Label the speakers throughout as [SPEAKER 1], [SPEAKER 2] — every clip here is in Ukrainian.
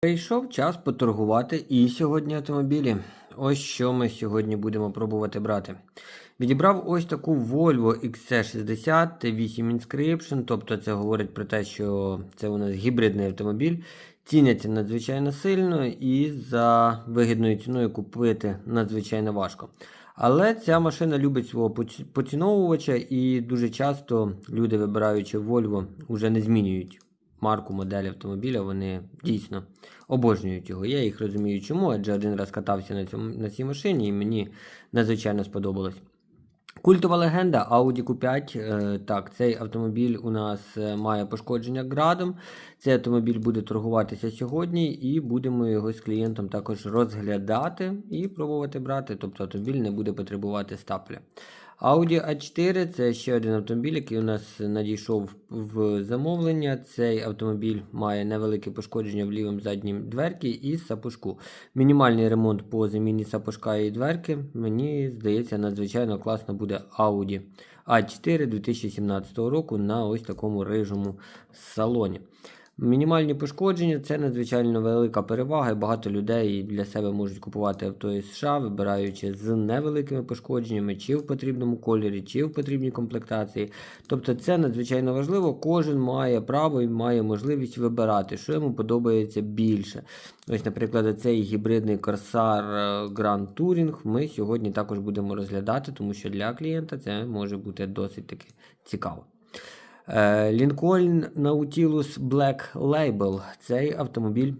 [SPEAKER 1] Прийшов час поторгувати і сьогодні автомобілі. Ось що ми сьогодні будемо пробувати брати. Відібрав ось таку Volvo XC60 T8 Inscription, тобто це говорить про те, що це у нас гібридний автомобіль. Ціняться надзвичайно сильно і за вигідною ціною купити надзвичайно важко. Але ця машина любить свого поціновувача, і дуже часто люди, вибираючи Volvo, вже не змінюють марку, модель автомобіля, вони дійсно обожнюють його. Я їх розумію чому, адже один раз катався на, цьому, на цій машині і мені надзвичайно сподобалось. Культова легенда Audi Q5. Е, Так, цей автомобіль у нас е, має пошкодження градом. Цей автомобіль буде торгуватися сьогодні, і будемо його з клієнтом також розглядати і пробувати брати. Тобто автомобіль не буде потребувати стапля. Audi A4 це ще один автомобіль, який у нас надійшов в замовлення. Цей автомобіль має невелике пошкодження в лівому заднім дверці і сапожку. Мінімальний ремонт по заміні сапожка і дверки. Мені здається, надзвичайно класно буде Audi A4 2017 року на ось такому рижому салоні. Мінімальні пошкодження це надзвичайно велика перевага, і багато людей для себе можуть купувати авто із США, вибираючи з невеликими пошкодженнями, чи в потрібному кольорі, чи в потрібній комплектації. Тобто це надзвичайно важливо. Кожен має право і має можливість вибирати, що йому подобається більше. Ось, наприклад, цей гібридний Corsair е, Grand Touring ми сьогодні також будемо розглядати, тому що для клієнта це може бути досить таки цікаво. Е, Lincoln Nautilus Black Label. Цей автомобіль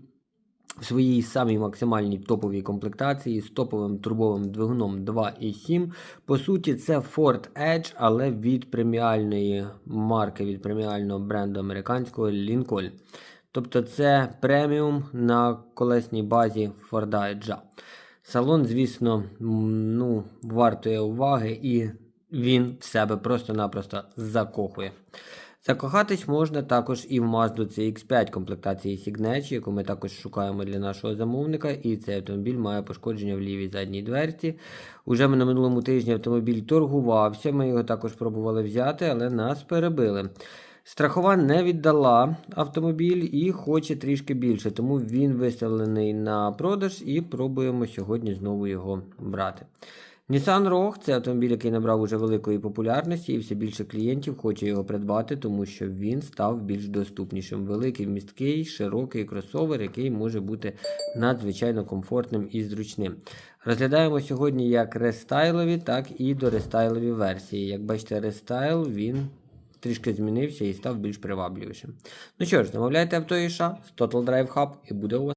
[SPEAKER 1] в своїй самій максимальній топовій комплектації з топовим турбовим двигуном 2.7. По суті, це Ford Edge, але від преміальної марки, від преміального бренду американського Lincoln. Тобто це преміум на колесній базі Ford Edge. Салон, звісно, ну, вартує уваги і він в себе просто-напросто закохує. Закохатись можна також і в Mazda CX5 комплектації Signature, яку ми також шукаємо для нашого замовника. І цей автомобіль має пошкодження в лівій задній дверці. Уже ми на минулому тижні автомобіль торгувався. Ми його також пробували взяти, але нас перебили. Страхова не віддала автомобіль і хоче трішки більше, тому він виставлений на продаж і пробуємо сьогодні знову його брати. Nissan Rogue – це автомобіль, який набрав уже великої популярності, і все більше клієнтів хоче його придбати, тому що він став більш доступнішим. Великий, місткий, широкий кросовер, який може бути надзвичайно комфортним і зручним. Розглядаємо сьогодні як рестайлові, так і дорестайлові версії. Як бачите, рестайл він трішки змінився і став більш привабливішим. Ну що ж, замовляйте авто США з Total Drive Hub і буде у вас.